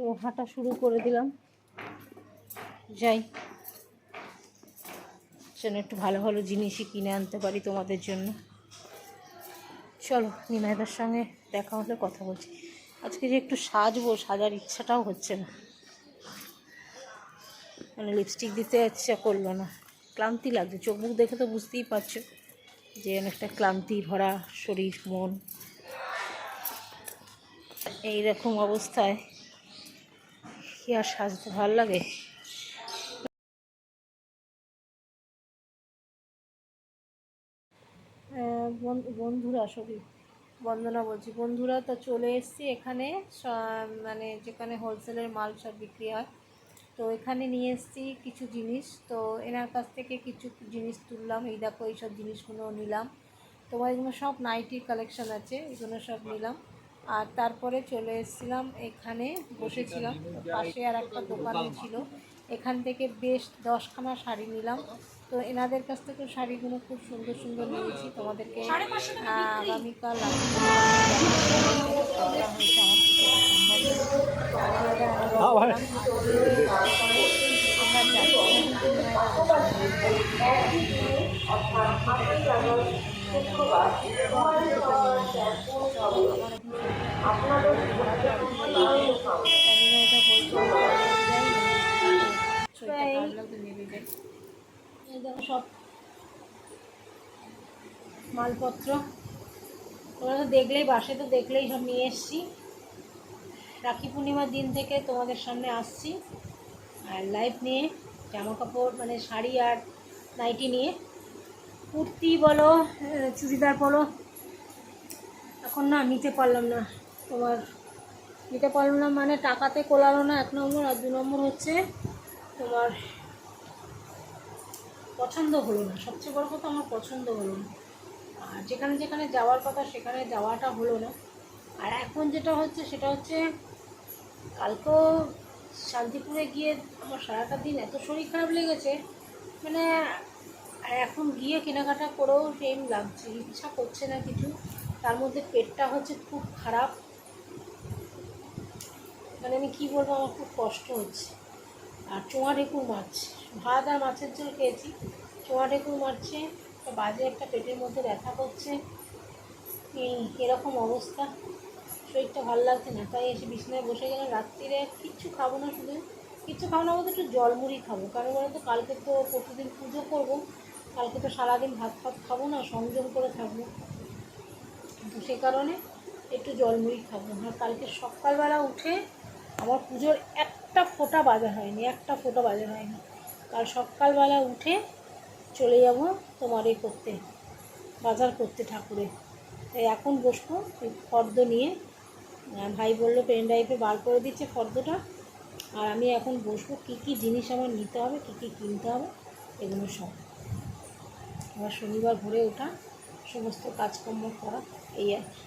তো হাঁটা শুরু করে দিলাম। যাই। যেন একটু ভালো ভালো জিনিসই কিনে আনতে পারি তোমাদের জন্য। চলো, নিমাইদার সঙ্গে দেখা হলে কথা বলছি। আজকে যে একটু সাজবো, সাজার ইচ্ছাটাও হচ্ছে না। মানে লিপস্টিক দিতে ইচ্ছা করল না। ক্লান্তি লাগছে, চোখ মুখ দেখে তো বুঝতেই পারছ যে অনেকটা ক্লান্তি ভরা শরীর, মন। এই রকম অবস্থায় কি আর সাজতে ভালো লাগে? বন্ধুরা, সরি, বন্দনা বলছি। বন্ধুরা, তো চলে এসেছি এখানে। মানে যেখানে হোলসেলের মাল সব বিক্রি হয়। তো এখানে নিয়ে এসেছি কিছু জিনিস। তো এনার কাছ থেকে কিছু জিনিস তুললাম। এই দেখো, এইসব জিনিসগুলো নিলাম। তোমার এগুলো সব নাইটির কালেকশন আছে। এগুলো সব নিলাম। আর তারপরে চলে এসেছিলাম এখানে বসেছিলাম। পাশে আর একটা দোকানে ছিল। এখান থেকে বেশ দশখানা শাড়ি নিলাম। তো এনাদের কাছ থেকে শাড়িগুলো খুব সুন্দর সুন্দর নিয়েছি। তোমাদেরকে আগামীকাল আমার সব মালপত্র। তোমরা তো দেখলেই, বাসে তো দেখলেই সব নিয়ে এসছি। রাখি পূর্ণিমার দিন থেকে তোমাদের সামনে আসছি। আর লাইভ নিয়ে জামা কাপড় মানে শাড়ি আর নাইটি নিয়ে। কুর্তি বলো চুড়িদার বলো। এখন না, নিতে পারলাম না। তোমার নিতে পারলাম না মানে টাকাতে কোলালো না, এক নম্বর আর দু নম্বর হচ্ছে তোমার পছন্দ হলো না। সবচেয়ে বড় কথা আমার পছন্দ হলো না। আর যেখানে যেখানে যাওয়ার কথা সেখানে যাওয়াটা হলো না। আর এখন যেটা হচ্ছে সেটা হচ্ছে কালকেও শান্তিপুরে গিয়ে আমার সারাটা দিন এত শরীর খারাপ লেগেছে মানে আর এখন গিয়ে কেনাকাটা করেও সেম লাগছে, ইচ্ছা করছে না কিছু। তার মধ্যে পেটটা হচ্ছে খুব খারাপ। মানে আমি কী বলব, আমার খুব কষ্ট হচ্ছে। আর চোঁয়া ঢেকুর মাছ, ভাত আর মাছের ঝোল খেয়েছি। চোঁয়া ঢেকুর মারছে বাজে একটা পেটের মধ্যে ব্যথা করছে। এই এরকম অবস্থা। শরীরটা ভালো লাগছে না, তাই এসে বিছানায় বসে গেলাম। রাত্রিরে কিচ্ছু খাব না শুধু। কিচ্ছু খাব না বলতে একটু জলমুড়ি খাব। কারণ বলো তো কালকে তো প্রতিদিন পুজো করব। কালকে তো সারাদিন ভাত ফাত খাব না, সংযম করে থাকব। তো সে কারণে একটু জলমুড়ি খাব। আর কালকে সকালবেলা উঠে আমার পুজোর একটা ফোঁটা বাজার হয়নি, একটা ফোঁটা বাজার হয়নি। কাল সকালবেলা উঠে চলে যাব তোমার এ করতে, বাজার করতে ঠাকুরে। তাই এখন বসবো এই ফর্দ নিয়ে। ভাই বলল পেন ড্রাইভে বার করে দিচ্ছে ফর্দটা। আর আমি এখন বসবো কী কী জিনিস আমার নিতে হবে, কী কী কিনতে হবে, এগুলো সব। আবার শনিবার ভোরে ওঠা, সমস্ত কাজকর্ম করা, এই আর কি।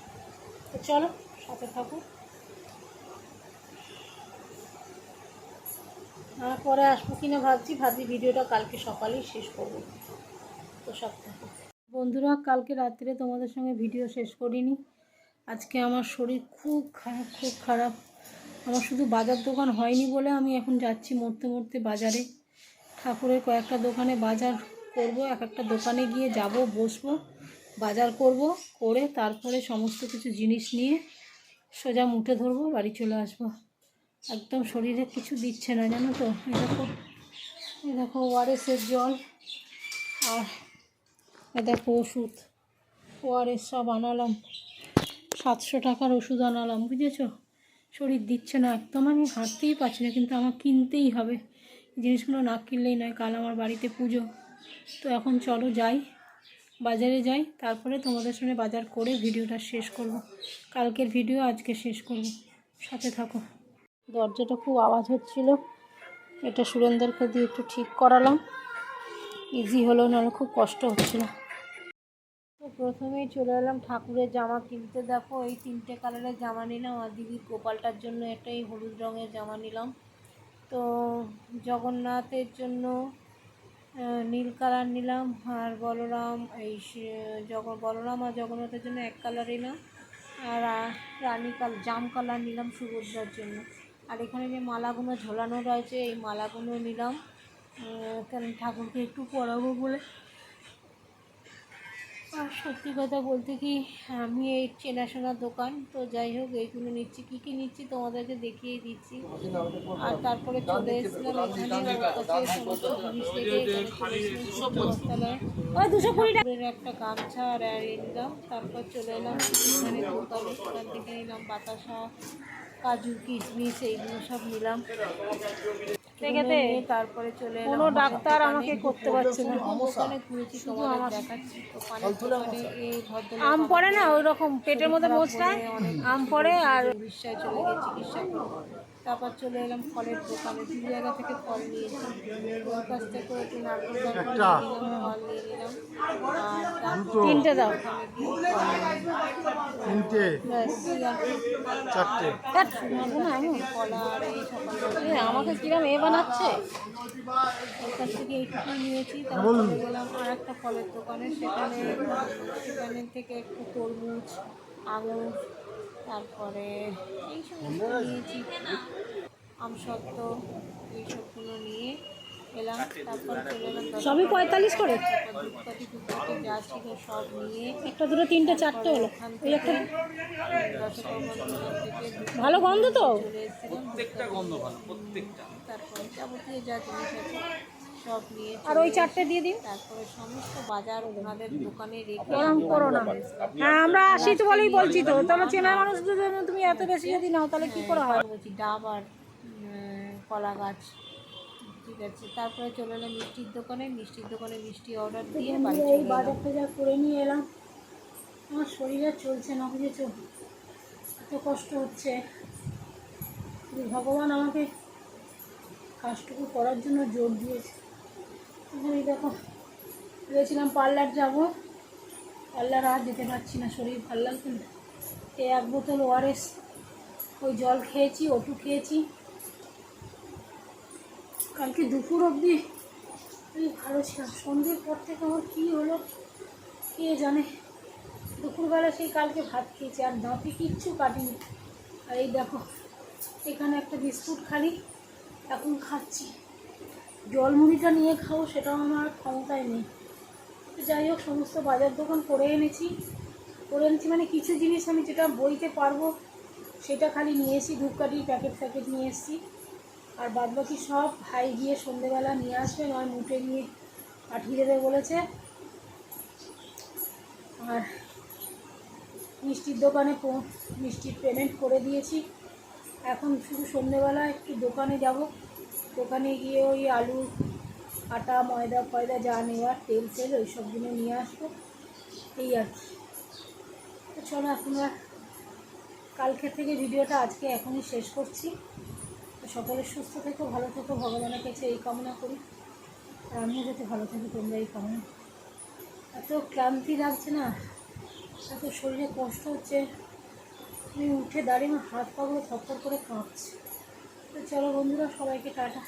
তো চলো, সাথে থাকো। পরে আসব কিনা ভাবছি। ভাবছি ভিডিওটা কালকে সকালেই শেষ করব। তো সব বন্ধুরা, কালকে রাত্রে তোমাদের সঙ্গে ভিডিও শেষ করিনি। আজকে আমার শরীর খুব খারাপ খুব খারাপ। আমার শুধু বাজার দোকান হয়নি বলে আমি এখন যাচ্ছি মরতে মরতে বাজারে। ঠাকুরের কয়েকটা দোকানে বাজার করব, এক একটা দোকানে গিয়ে যাব, বসবো, বাজার করব, করে তারপরে সমস্ত কিছু জিনিস নিয়ে সোজা মুঠে ধরবো, বাড়ি চলে আসব। একদম শরীরে কিছু দিচ্ছে না, জানো তো? এই দেখো এই দেখো ওআরএসের জল আর এ দেখো ওষুধ। ওআরএস সব আনালাম, সাতশো টাকার ওষুধ আনালাম, বুঝেছ? শরীর দিচ্ছে না, একদম আমি হাঁটতেই পারছি না, কিন্তু আমার কিনতেই হবে। জিনিসগুলো না কিনলেই নয়, কাল আমার বাড়িতে পুজো। তো এখন চলো যাই, বাজারে যাই, তারপরে তোমাদের সঙ্গে বাজার করে ভিডিওটা শেষ করব। কালকের ভিডিও আজকে শেষ করব। সাথে থাকো। দরজাটা খুব আওয়াজ হচ্ছিল। এটা সুরেন্দ্রকে দিয়ে একটু ঠিক করালাম। ইজি হলো, নাহলে খুব কষ্ট হচ্ছিল। তো প্রথমেই চলে এলাম ঠাকুরের জামা কিনতে। দেখো, এই তিনটে কালারের জামা নিলাম আর দিদির গোপালটার জন্য একটা এই হলুদ রঙের জামা নিলাম। তো জগন্নাথের জন্য নীল কালার নিলাম আর বলরাম, এই জগ, বলরাম আর জগন্নাথের জন্য এক কালার নিলাম। আর রানী কাল, জাম কালার নিলাম সুভদ্রার জন্য। আর এখানে যে মালাগুলো ঝোলানো রয়েছে, এই মালাগুলো নিলাম। কারণ ঠাকুরকে একটু পরাবো বলে। আর সত্যি কথা বলতে কি, আমি এই চেনাশোনা দোকান, তো যাই হোক, এইগুলো নিচ্ছি। কী কী নিচ্ছি তোমাদেরকে দেখিয়ে দিচ্ছি। আর তারপরে চলে এসেছিলাম এখানে দুশো কুড়ি একটা গামছা আর নিলাম তারপর চলে এলাম এখানে দোকানে। থেকে নিলাম বাতাসা। কাজু কিশমিশ এইগুলো সব নিলাম। তারপরে চলে এলাম কোনো ডাক্তার আমাকে করতে পারছে না। ঘুরেছি দেখাচ্ছি আম পড়ে না ওই রকম পেটের মধ্যে মোচড়ায় আম পড়ে আর বিশ্বায় চলে গিয়ে চিকিৎসা করব তারপর চলে এলাম ফলের দোকানে দু জায়গা থেকে ফল নিয়েছি ওর কাছ থেকে একটু নারকেল ফল নিয়ে নিলাম তিনটে দাও। তিনটে। চারটে। কলা আর এই সকাল আমাকে কিরম এ বানাচ্ছে? ওর কাছ থেকে এইটুকু নিয়েছি তারপর গেলাম আর একটা ফলের দোকানে। সেখানে সেখানে থেকে একটু তরমুজ আঙুর তারপরে এই সমস্ত নিয়েছি আমসত্ত্ব এইসবগুলো নিয়ে এলাম। তারপর চলে এলাম সবই পঁয়তাল্লিশ করে? ধূপকাঠি ধূপকাঠি যা ছিল সব নিয়ে একটা দুটো তিনটে চারটে হলো। ওখান ওই একটা থেকে দশকর্মা থেকে ভালো গন্ধ তো? প্রত্যেকটা গন্ধ ভালো প্রত্যেকটা। তারপরে যাবতীয় যা জিনিস আছে সব নিয়ে আর ওই চারটে দিয়ে দিন। তারপরে সমস্ত বাজার ওনাদের দোকানে রেখে গরম করো না। হ্যাঁ আমরা আসি তো বলেই বলছি তো। তাহলে চেনা মানুষদের জন্য তুমি এত বেশি যদি নাও তাহলে কি করে হয়? বলছি ডাব আর কলা গাছ। ঠিক আছে তারপরে চলে এলাম মিষ্টির দোকানে। মিষ্টির দোকানে মিষ্টি অর্ডার দিয়ে বাড়ি এই বাজার টাজার করে নিয়ে এলাম। আমার শরীরে চলছে না বুঝেছ? এত কষ্ট হচ্ছে। ভগবান আমাকে কাজটুকু করার জন্য জোর দিয়েছে। এখানে দেখো, ভেবেছিলাম পার্লার যাব। পার্লার আর যেতে পারছি না, শরীর ভালো লাগছে না। এই এক বোতল ওআরএস ওই জল খেয়েছি, ওটু খেয়েছি। কালকে দুপুর অবধি আমি ভালো ছিলাম। সন্ধ্যের পর থেকে আমার কী হলো, কে জানে? দুপুরবেলা সেই কালকে ভাত খেয়েছি, আর দাঁতে কিচ্ছু কাটিনি। আর এই দেখো, এখানে একটা বিস্কুট খালি, এখন খাচ্ছি। জল মুড়িটা নিয়ে খাও সেটাও আমার ক্ষমতায় নেই। যাই হোক, সমস্ত বাজার দোকান করে এনেছি। করে এনেছি মানে কিছু জিনিস আমি যেটা বইতে পারব, সেটা খালি নিয়ে এসেছি ধূপকাঠির প্যাকেট প্যাকেট নিয়ে এসেছি। আর বাদবাকি সব ভাই গিয়ে সন্ধেবেলা নিয়ে আসবে, নয় মুটে নিয়ে পাঠিয়ে দেবে বলেছে। আর মিষ্টির দোকানে মিষ্টির পেমেন্ট করে দিয়েছি। এখন শুধু সন্ধেবেলা একটু দোকানে যাব। দোকানে গিয়ে ওই আলু, আটা, ময়দা, ফয়দা যা নেওয়ার তেল তেল ওই সবগুলো নিয়ে আসব। এই আর কি। তো চলো আর কালকে থেকে ভিডিওটা আজকে এখনই শেষ করছি। তো সকলে সুস্থ থেকো, ভালো থেকো, ভগবানের কাছে এই কামনা করি। আর আমিও যাতে ভালো থাকি, তোমরা এই কামনা। এত ক্লান্তি লাগছে না, এত শরীরে কষ্ট হচ্ছে। আমি উঠে দাঁড়িয়ে আমার হাত পাগুলো থরথর করে কাঁপছে। তো চলো বন্ধুরা সবাইকে টাটা।